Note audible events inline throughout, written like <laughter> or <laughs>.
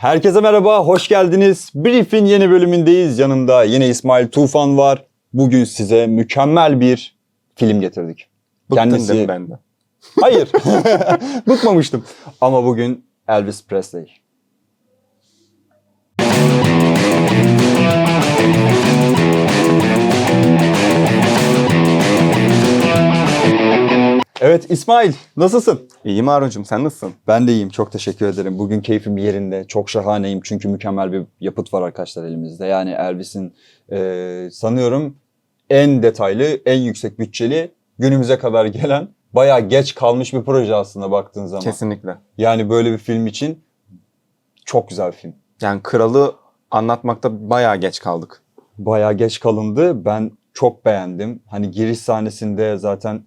Herkese merhaba, hoş geldiniz. Brief'in yeni bölümündeyiz. Yanımda yine İsmail Tufan var. Bugün size mükemmel bir film getirdik. Bıktın Kendisi- değil mi benden? Hayır, <laughs> <laughs> bıkmamıştım. Ama bugün Elvis Presley. Evet İsmail, nasılsın? İyiyim Harun'cum sen nasılsın? Ben de iyiyim. Çok teşekkür ederim. Bugün keyfim yerinde. Çok şahaneyim. Çünkü mükemmel bir yapıt var arkadaşlar elimizde. Yani Elvis'in e, sanıyorum en detaylı, en yüksek bütçeli günümüze kadar gelen bayağı geç kalmış bir proje aslında baktığın zaman. Kesinlikle. Yani böyle bir film için çok güzel bir film. Yani kralı anlatmakta bayağı geç kaldık. Bayağı geç kalındı. Ben çok beğendim. Hani giriş sahnesinde zaten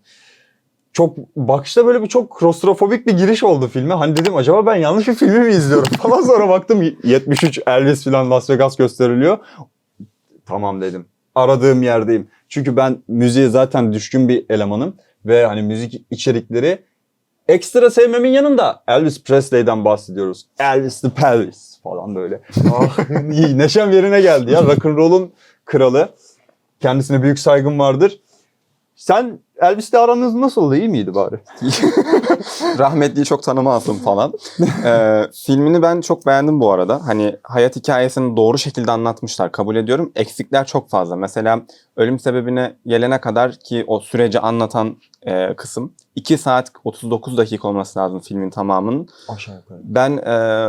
çok başta böyle bir çok klostrofobik bir giriş oldu filme. Hani dedim acaba ben yanlış bir filmi mi izliyorum <laughs> falan sonra baktım 73 Elvis falan Las Vegas gösteriliyor. Tamam dedim. Aradığım yerdeyim. Çünkü ben müziğe zaten düşkün bir elemanım ve hani müzik içerikleri ekstra sevmemin yanında Elvis Presley'den bahsediyoruz. Elvis the Pelvis falan böyle. Ah, <laughs> neşem yerine geldi ya. Rock'n'roll'un kralı. Kendisine büyük saygım vardır. Sen Elvis'le aranız nasıldı? İyi miydi bari? <laughs> Rahmetliyi çok tanımazdım falan. Ee, filmini ben çok beğendim bu arada. Hani hayat hikayesini doğru şekilde anlatmışlar. Kabul ediyorum. Eksikler çok fazla. Mesela ölüm sebebine gelene kadar ki o süreci anlatan e, kısım 2 saat 39 dakika olması lazım filmin tamamının. Aşağı yukarı. Ben e,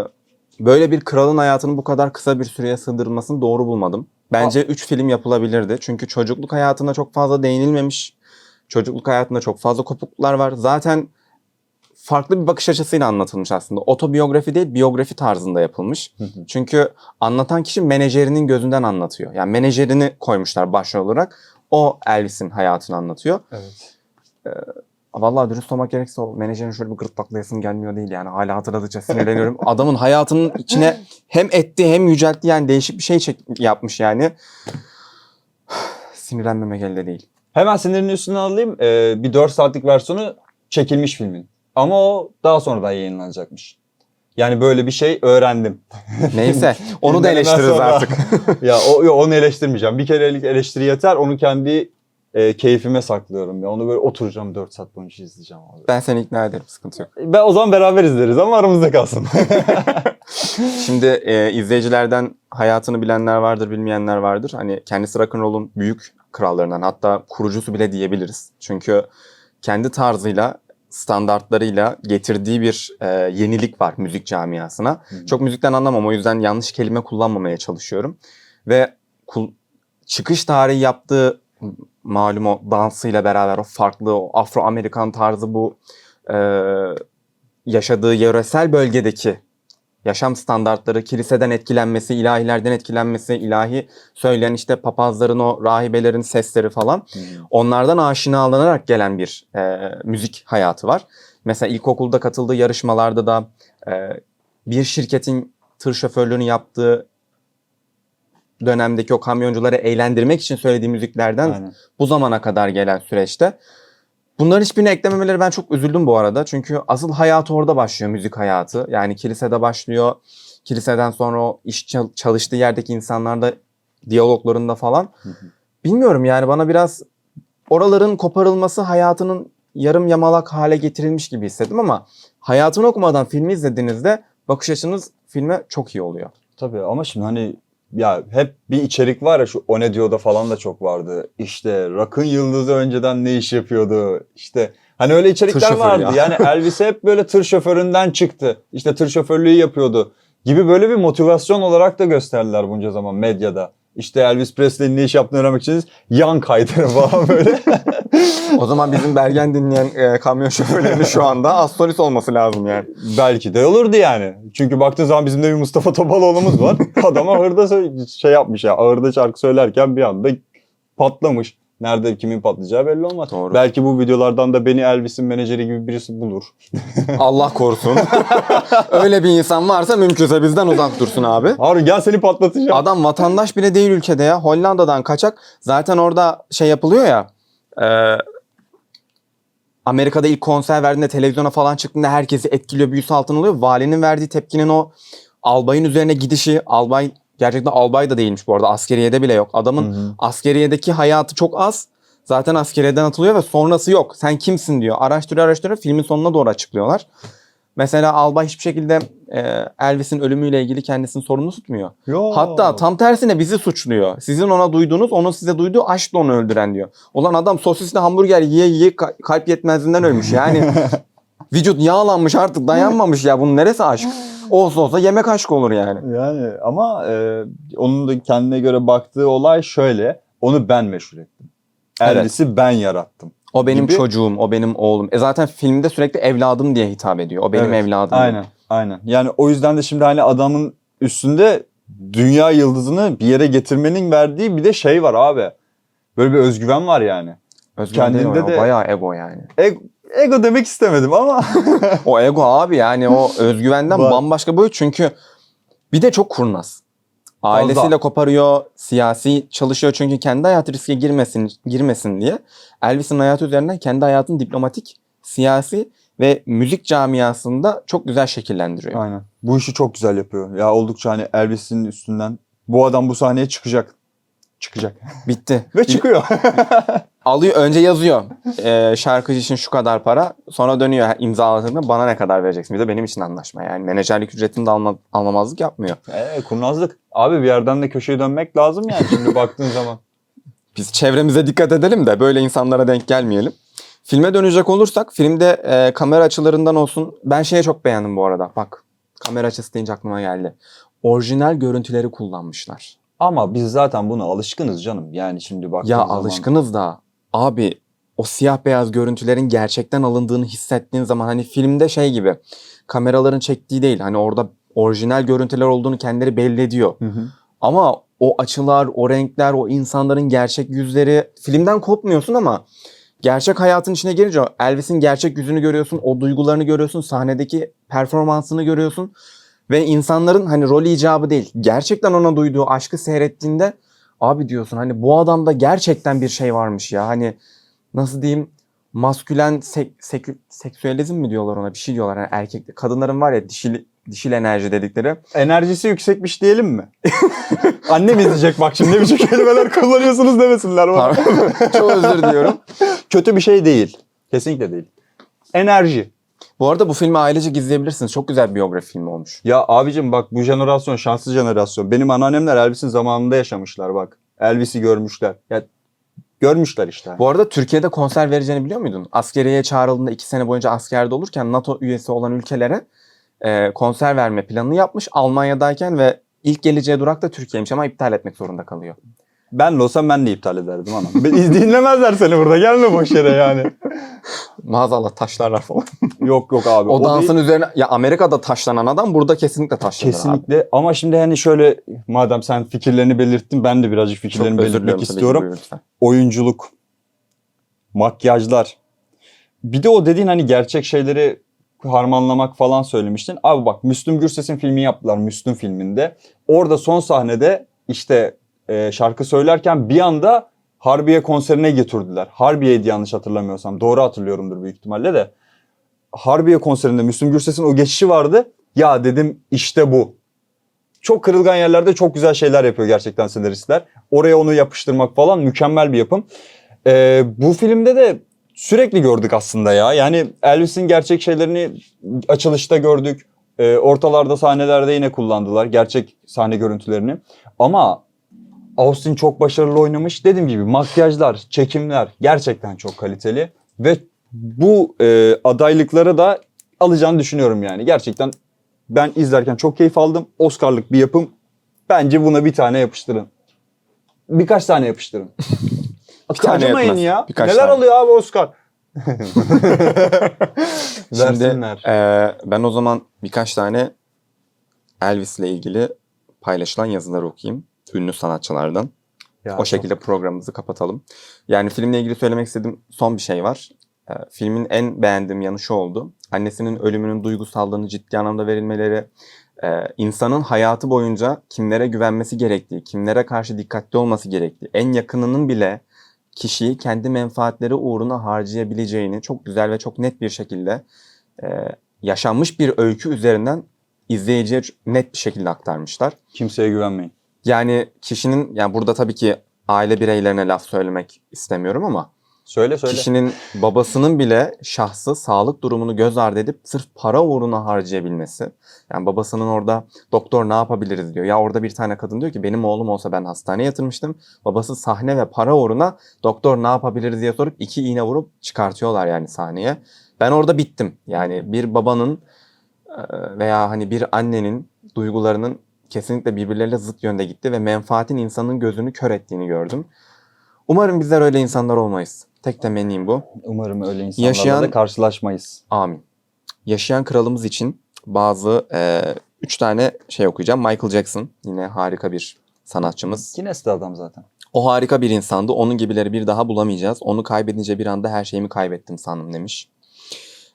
böyle bir kralın hayatını bu kadar kısa bir süreye sığdırılmasını doğru bulmadım. Bence 3 film yapılabilirdi. Çünkü çocukluk hayatına çok fazla değinilmemiş. Çocukluk hayatında çok fazla kopukluklar var. Zaten farklı bir bakış açısıyla anlatılmış aslında. Otobiyografi değil, biyografi tarzında yapılmış. Çünkü anlatan kişi menajerinin gözünden anlatıyor. Yani menajerini koymuşlar başrol olarak. O Elvis'in hayatını anlatıyor. Evet. Vallahi dürüst olmak gerekirse o menajerin şöyle bir gırtlaklayasım gelmiyor değil yani. Hala hatırladıkça sinirleniyorum. <laughs> Adamın hayatının içine hem etti hem yüceltti yani değişik bir şey çek- yapmış yani. <sighs> Sinirlenmemek elde değil. Hemen sinirin üstüne alayım. Ee, bir 4 saatlik versiyonu çekilmiş filmin. Ama o daha sonradan yayınlanacakmış. Yani böyle bir şey öğrendim. <laughs> Neyse onu da eleştiririz sonra- artık. <laughs> ya o, yo, onu eleştirmeyeceğim. Bir kerelik eleştiri yeter. Onu kendi e, keyfime saklıyorum. Ya onu böyle oturacağım 4 saat boyunca izleyeceğim abi. Ben seni ikna ederim sıkıntı yok. Ben o zaman beraber izleriz ama aramızda kalsın. <laughs> Şimdi e, izleyicilerden hayatını bilenler vardır, bilmeyenler vardır. Hani kendisi rock'n'roll'un büyük krallarından hatta kurucusu bile diyebiliriz. Çünkü kendi tarzıyla, standartlarıyla getirdiği bir e, yenilik var müzik camiasına. Çok müzikten anlamam o yüzden yanlış kelime kullanmamaya çalışıyorum. Ve kul- çıkış tarihi yaptığı malum o dansıyla beraber o farklı o Afro-Amerikan tarzı bu e, yaşadığı yöresel bölgedeki yaşam standartları, kiliseden etkilenmesi, ilahilerden etkilenmesi, ilahi söyleyen işte papazların o rahibelerin sesleri falan onlardan aşinalanarak gelen bir e, müzik hayatı var. Mesela ilkokulda katıldığı yarışmalarda da e, bir şirketin tır şoförlüğünü yaptığı dönemdeki o kamyoncuları eğlendirmek için söylediği müziklerden Aynen. bu zamana kadar gelen süreçte. Bunların hiçbirini eklememeleri ben çok üzüldüm bu arada. Çünkü asıl hayatı orada başlıyor müzik hayatı. Yani kilisede başlıyor. Kiliseden sonra o iş çal- çalıştığı yerdeki insanlarla diyaloglarında falan. Bilmiyorum yani bana biraz oraların koparılması hayatının yarım yamalak hale getirilmiş gibi hissettim ama hayatını okumadan filmi izlediğinizde bakış açınız filme çok iyi oluyor. Tabii ama şimdi hani ya hep bir içerik var ya şu O Ne Diyor'da falan da çok vardı. İşte Rock'ın yıldızı önceden ne iş yapıyordu? İşte hani öyle içerikler vardı. ya. Yani <laughs> Elvis hep böyle tır şoföründen çıktı. İşte tır şoförlüğü yapıyordu gibi böyle bir motivasyon olarak da gösterdiler bunca zaman medyada. İşte Elvis Presley'nin ne iş yaptığını öğrenmek için yan kaydırı falan böyle. <laughs> O zaman bizim Bergen dinleyen e, kamyon şoförlerinin şu anda Astoris olması lazım yani. Belki de olurdu yani. Çünkü baktığın zaman bizim de bir Mustafa Topaloğlu'muz var. <laughs> Adam ahırda sö- şey yapmış ya. Ahırda şarkı söylerken bir anda patlamış. Nerede kimin patlayacağı belli olmaz. Doğru. Belki bu videolardan da beni Elvis'in menajeri gibi birisi bulur. <laughs> Allah korusun. Öyle bir insan varsa mümkünse bizden uzak dursun abi. Harun gel seni patlatacağım. Adam vatandaş bile değil ülkede ya. Hollanda'dan kaçak. Zaten orada şey yapılıyor ya. E, Amerika'da ilk konser verdiğinde televizyona falan çıktığında herkesi etkiliyor, büyüsü altına alıyor. Valinin verdiği tepkinin o albayın üzerine gidişi, albay gerçekten albay da değilmiş bu arada. Askeriyede bile yok. Adamın Hı hı. askeriyedeki hayatı çok az. Zaten askeriyeden atılıyor ve sonrası yok. Sen kimsin diyor. Araştırıyor araştırıyor. Filmin sonuna doğru açıklıyorlar. Mesela albay hiçbir şekilde e, Elvis'in ölümüyle ilgili kendisini sorumlu tutmuyor. Yo. Hatta tam tersine bizi suçluyor. Sizin ona duyduğunuz, onun size duyduğu aşkla onu öldüren diyor. Ulan adam sosisli hamburger yiye yiye ka- kalp yetmezliğinden ölmüş. Yani <laughs> vücut yağlanmış artık dayanmamış ya. Bunun neresi aşk? <laughs> Olsa olsa yemek aşk olur yani. Yani ama e, onun da kendine göre baktığı olay şöyle. Onu ben meşhur ettim. Evet. Elvis'i ben yarattım. O benim Gibi. çocuğum, o benim oğlum. E zaten filmde sürekli evladım diye hitap ediyor. O benim Evet, evladım. Aynen, aynen. Yani o yüzden de şimdi hani adamın üstünde dünya yıldızını bir yere getirmenin verdiği bir de şey var abi. Böyle bir özgüven var yani. O Kendinde ya, de- Bayağı ego yani. Ego, ego demek istemedim ama <laughs> O ego abi yani o özgüvenden bambaşka boyut çünkü bir de çok kurnaz. Ailesiyle Fazla. koparıyor, siyasi çalışıyor çünkü kendi hayatı riske girmesin girmesin diye. Elvis'in hayatı üzerinden kendi hayatını diplomatik, siyasi ve müzik camiasında çok güzel şekillendiriyor. aynen. Bu işi çok güzel yapıyor. Ya oldukça hani Elvis'in üstünden bu adam bu sahneye çıkacak. Çıkacak. Bitti. <laughs> Ve çıkıyor. <laughs> Alıyor önce yazıyor. Ee, şarkıcı için şu kadar para. Sonra dönüyor imzaladığında bana ne kadar vereceksin? Bir de benim için anlaşma. Yani menajerlik ücretini de alma, almamazlık yapmıyor. Eee kurnazlık. Abi bir yerden de köşeye dönmek lazım yani şimdi <laughs> baktığın zaman. Biz çevremize dikkat edelim de böyle insanlara denk gelmeyelim. Filme dönecek olursak filmde e, kamera açılarından olsun ben şeye çok beğendim bu arada. Bak kamera açısı deyince aklıma geldi. Orijinal görüntüleri kullanmışlar. Ama biz zaten buna alışkınız canım. Yani şimdi baktığın Ya zaman. alışkınız da abi o siyah beyaz görüntülerin gerçekten alındığını hissettiğin zaman hani filmde şey gibi kameraların çektiği değil hani orada orijinal görüntüler olduğunu kendileri belli ediyor. Hı hı. Ama o açılar, o renkler, o insanların gerçek yüzleri filmden kopmuyorsun ama gerçek hayatın içine girince Elvis'in gerçek yüzünü görüyorsun, o duygularını görüyorsun, sahnedeki performansını görüyorsun ve insanların hani rol icabı değil, gerçekten ona duyduğu aşkı seyrettiğinde abi diyorsun hani bu adamda gerçekten bir şey varmış ya hani nasıl diyeyim maskülen sek, sekü- seksüelizm mi diyorlar ona bir şey diyorlar hani erkek kadınların var ya dişil dişil enerji dedikleri Enerjisi yüksekmiş diyelim mi? <laughs> Annem izleyecek bak şimdi ne biçim kelimeler kullanıyorsunuz demesinler bana. Pardon. <laughs> Çok özür diliyorum. Kötü bir şey değil. Kesinlikle değil. Enerji. Bu arada bu filmi ailecek izleyebilirsiniz. Çok güzel bir biyografi filmi olmuş. Ya abicim bak bu jenerasyon şanslı jenerasyon. Benim anneannemler Elvis'in zamanında yaşamışlar bak. Elvis'i görmüşler. Ya görmüşler işte. Bu arada Türkiye'de konser vereceğini biliyor muydun? Askeriye çağrıldığında iki sene boyunca askerde olurken NATO üyesi olan ülkelere e, konser verme planını yapmış. Almanya'dayken ve ilk geleceği durak da Türkiye'ymiş ama iptal etmek zorunda kalıyor. Ben olsam ben de iptal ederdim anam. Dinlemezler seni burada gelme boş yere yani. <laughs> Maazallah taşlarlar falan. <laughs> yok yok abi. O, değil. dansın üzerine ya Amerika'da taşlanan adam burada kesinlikle taşlanır abi. Kesinlikle ama şimdi hani şöyle madem sen fikirlerini belirttin ben de birazcık Çok fikirlerimi özür belirtmek istiyorum. buyur. Oyunculuk, makyajlar. Bir de o dediğin hani gerçek şeyleri harmanlamak falan söylemiştin. Abi bak Müslüm Gürses'in filmi yaptılar Müslüm filminde. Orada son sahnede işte e, şarkı söylerken bir anda Harbiye konserine getirdiler. Harbiye'ydi yanlış hatırlamıyorsam. Doğru hatırlıyorumdur büyük ihtimalle de. Harbiye konserinde Müslüm Gürses'in o geçişi vardı. Ya dedim işte bu. Çok kırılgan yerlerde çok güzel şeyler yapıyor gerçekten senaristler. Oraya onu yapıştırmak falan mükemmel bir yapım. Ee, bu filmde de sürekli gördük aslında ya. Yani Elvis'in gerçek şeylerini açılışta gördük. Ee, ortalarda sahnelerde yine kullandılar gerçek sahne görüntülerini. Ama Austin çok başarılı oynamış. Dediğim gibi makyajlar, çekimler gerçekten çok kaliteli. Ve bu e, adaylıkları da alacağını düşünüyorum yani. Gerçekten ben izlerken çok keyif aldım. Oscar'lık bir yapım. Bence buna bir tane yapıştırın. Birkaç tane yapıştırın. <laughs> Bir tane Acımayın yetmez. ya. Birkaç Neler tane. alıyor abi Oscar? <laughs> Şimdi Versinler. e, ben o zaman birkaç tane Elvis'le ilgili paylaşılan yazıları okuyayım. Ünlü sanatçılardan. Ya o şekilde programımızı kapatalım. Yani filmle ilgili söylemek istediğim son bir şey var. E, filmin en beğendiğim yanı şu oldu. Annesinin ölümünün duygusallığını ciddi anlamda verilmeleri, e, insanın hayatı boyunca kimlere güvenmesi gerektiği, kimlere karşı dikkatli olması gerektiği, en yakınının bile kişiyi kendi menfaatleri uğruna harcayabileceğini çok güzel ve çok net bir şekilde e, yaşanmış bir öykü üzerinden izleyiciye net bir şekilde aktarmışlar. Kimseye güvenmeyin. Yani kişinin yani burada tabii ki aile bireylerine laf söylemek istemiyorum ama Söyle söyle. kişinin babasının bile şahsı sağlık durumunu göz ardı edip sırf para uğruna harcayabilmesi. Yani babasının orada doktor ne yapabiliriz diyor. Ya orada bir tane kadın diyor ki benim oğlum olsa ben hastaneye yatırmıştım. Babası sahne ve para uğruna doktor ne yapabiliriz diye sorup iki iğne vurup çıkartıyorlar yani sahneye. Ben orada bittim. Yani bir babanın veya hani bir annenin duygularının kesinlikle birbirleriyle zıt yönde gitti ve menfaatin insanın gözünü kör ettiğini gördüm. Umarım bizler öyle insanlar olmayız. Tek temennim bu. Umarım öyle insanlarla Yaşayan- da karşılaşmayız. Amin. Yaşayan kralımız için bazı e, üç tane şey okuyacağım. Michael Jackson yine harika bir sanatçımız. Guinness de adam zaten. O harika bir insandı. Onun gibileri bir daha bulamayacağız. Onu kaybedince bir anda her şeyimi kaybettim sandım demiş.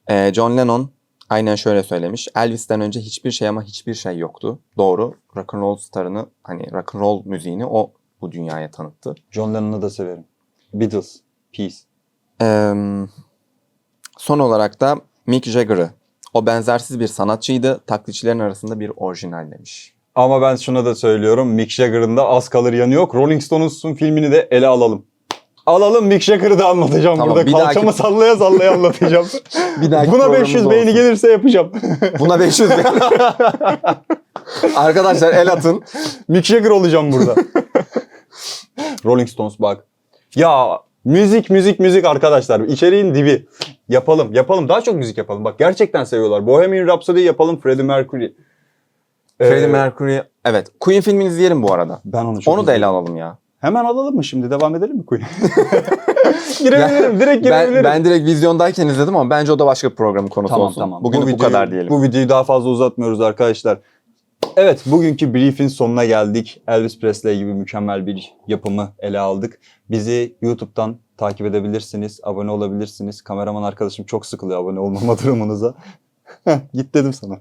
E, John Lennon aynen şöyle söylemiş. Elvis'ten önce hiçbir şey ama hiçbir şey yoktu. Doğru. Rock and roll starını hani rock and roll müziğini o bu dünyaya tanıttı. John Lennon'ı da severim. Beatles. Peace. Ee, son olarak da Mick Jagger'ı. O benzersiz bir sanatçıydı. Taklitçilerin arasında bir orijinal demiş. Ama ben şuna da söylüyorum. Mick Jagger'ın da az kalır yanı yok. Rolling Stones'un filmini de ele alalım. Alalım Mick Jagger'ı da anlatacağım Tamam, burada. Kalçamı dahaki- sallaya sallaya anlatacağım. <laughs> Bir dahaki Buna programımız 500 beğeni olsun. gelirse yapacağım. Buna 500 beğeni. <laughs> Arkadaşlar el atın. Mick Jagger olacağım burada. <laughs> Rolling Stones bak. Ya müzik müzik müzik arkadaşlar. İçeriğin dibi. Yapalım yapalım. Daha çok müzik yapalım. Bak gerçekten seviyorlar. Bohemian Rhapsody yapalım. Freddie Mercury. Ee, Freddie Mercury. Evet. Queen filmini izleyelim bu arada. Ben onu çok Onu da ele alalım ya. Hemen alalım mı şimdi? Devam edelim mi Queen? <laughs> girebilirim. Direkt Ben, girebilirim. ben direkt vizyondayken izledim ama bence o da başka bir programın konusu Tamam olsun. tamam. Bugün Bu bu, kadar diyelim. Bu videoyu daha fazla uzatmıyoruz arkadaşlar. Evet bugünkü brief'in sonuna geldik. Elvis Presley gibi mükemmel bir yapımı ele aldık. Bizi YouTube'dan takip edebilirsiniz, abone olabilirsiniz. Kameraman arkadaşım çok sıkılıyor abone olmama <laughs> durumunuzza. <laughs> Git dedim sana.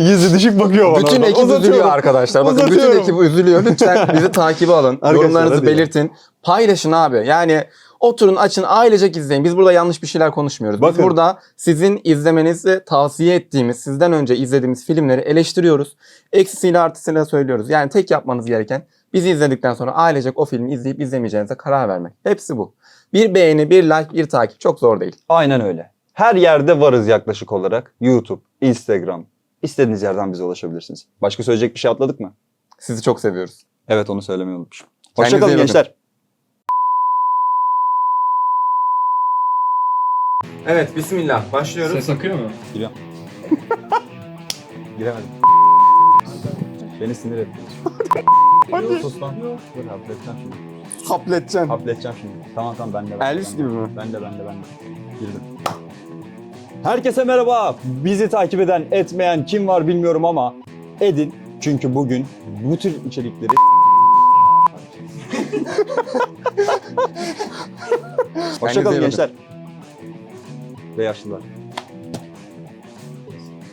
<laughs> Yüzü düşük bakıyor bana. Bütün oradan. ekip üzülüyor arkadaşlar. Bakın bütün ekip üzülüyor. Lütfen bizi takibe alın. Arkadaşlar, Yorumlarınızı belirtin. Paylaşın abi. Yani oturun açın ailecek izleyin. Biz burada yanlış bir şeyler konuşmuyoruz. Biz Bakın. burada sizin izlemenizi tavsiye ettiğimiz, sizden önce izlediğimiz filmleri eleştiriyoruz. Eksisiyle artısıyla söylüyoruz. Yani tek yapmanız gereken bizi izledikten sonra ailecek o filmi izleyip izlemeyeceğinize karar vermek. Hepsi bu. Bir beğeni, bir like, bir takip çok zor değil. Aynen öyle. Her yerde varız yaklaşık olarak. YouTube, Instagram. İstediğiniz yerden bize ulaşabilirsiniz. Başka söyleyecek bir şey atladık mı? Sizi çok seviyoruz. Evet onu söylemeyi unutmuşum. Kendinize Hoşçakalın iyi gençler. Evet, bismillah. Başlıyoruz. Ses akıyor mu? <laughs> Giremedim. <laughs> Beni sinir etti. <laughs> Hadi. Sus lan. Dur şimdi. Hapleteceksin. Hapledeceğim şimdi. Tamam tamam ben de. ben Elvis ben de. gibi mi? Ben de ben de ben de. Girdim. Herkese merhaba. Bizi takip eden, etmeyen kim var bilmiyorum ama edin. Çünkü bugün bu tür içerikleri Hoşçakalın gençler. Ve yaşlılar.